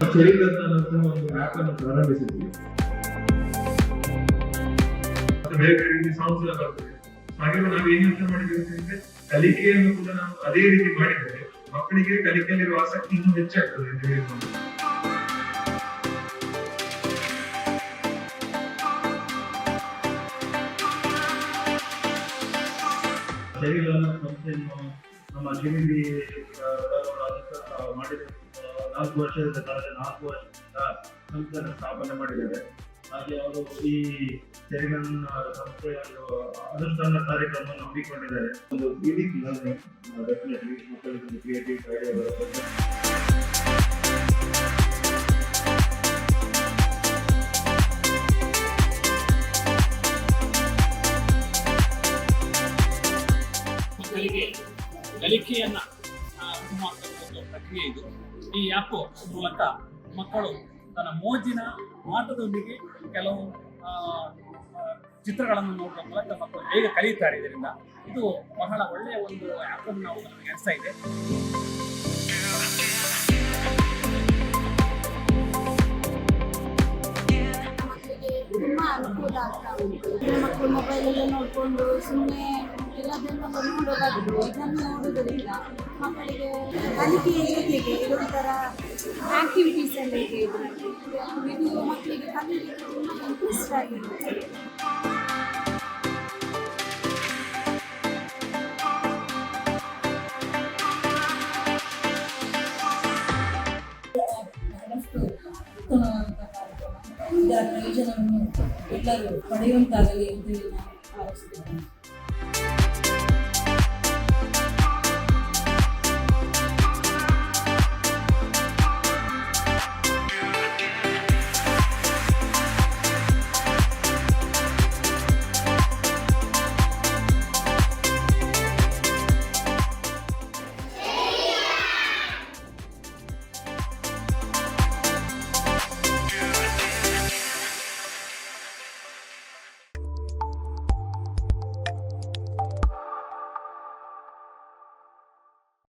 ಒಂದು ಬೇರೆ ಬೇರೆ ಸಾಂಗ್ಸ್ ಎಲ್ಲ ಹಾಗೆ ನಾವು ಏನ್ ಯೋಚನೆ ಕಲಿಕೆಯನ್ನು ಕೂಡ ನಾವು ಅದೇ ರೀತಿ ಮಾಡಿದರೆ ಮಕ್ಕಳಿಗೆ ಕಲಿಕೆಯಲ್ಲಿರುವ ಆಸಕ್ತಿ ಇನ್ನೂ ಹೆಚ್ಚಾಗ್ತದೆ ಅಂತ ಹೇಳ್ಬೋದು ಶರೀರ ಸಂಸ್ಥೆಯನ್ನು ನಮ್ಮ ಜಿಮಿಲಿ ಮಾಡಿದ ನಾಲ್ಕು ವರ್ಷದಿಂದ ಕಳೆದ ನಾಲ್ಕು ವರ್ಷದಿಂದ ಸಂಸ್ಥೆಯನ್ನು ಸ್ಥಾಪನೆ ಮಾಡಿದ್ದಾರೆ. ಹಾಗೆ ಅವರು ಈ ಚಳಿಗಾಲ ಸಂಸ್ಥೆಯ ಒಂದು ಅನುಷ್ಠಾನ ಕಾರ್ಯಕ್ರಮವನ್ನು ಹಮ್ಮಿಕೊಂಡಿದ್ದಾರೆ. ಒಂದು ಬಿಡಿ ಲರ್ನಿಂಗ್ ಡೆಫಿನೆಟ್ಲಿ ಮಕ್ಕಳಿಗೆ ಒಂದು ಕ್ರಿಯೇಟಿವ್ ಐಡಿಯಾ ಬರುತ್ತೆ ಕಲಿಕೆಯನ್ನ ಪ್ರಕ್ರಿಯೆ ಇದು. ಈ ಆ್ಯಪ್ ಮೂಲಕ ಮಕ್ಕಳು ತನ್ನ ಮೋಜಿನ ಆಟದೊಂದಿಗೆ ಕೆಲವು ಚಿತ್ರಗಳನ್ನು ನೋಡುವ ಮೂಲಕ ಮಕ್ಕಳು ಬೇಗ ಕಲಿಯುತ್ತಾರೆ ಇದರಿಂದ. ಇದು ಬಹಳ ಒಳ್ಳೆಯ ಒಂದು ಆ್ಯಪ್ ಅನ್ನು ನಾವು ನಮಗೆ ಅನಿಸ್ತಾ ಇದೆ ಅನುಕೂಲ ಆಗ್ತಾ ಉಂಟು. ಮಕ್ಕಳು ಮೊಬೈಲ್ ಎಲ್ಲ ನೋಡಿಕೊಂಡು ಸುಮ್ಮನೆ ಇದನ್ನು ನೋಡೋದ್ರಿಂದ ಮಕ್ಕಳಿಗೆ ಹೇಗೆ ಇದೊಂಥರ ಎಲ್ಲ ಹೇಗೆ ಇದು? ಮಕ್ಕಳಿಗೆ ಕಲಿಯಲಿಕ್ಕೆ ತುಂಬ ಇಂಟ್ರೆಸ್ಟ್ ಆಗಿರುತ್ತೆ ಪ್ರಯೋಜನವನ್ನು ಎಲ್ಲರೂ ಪಡೆಯುವಂತಾಗಲಿ ಎಂದು ನಾನು ಹಾರೈಸುತ್ತೇನೆ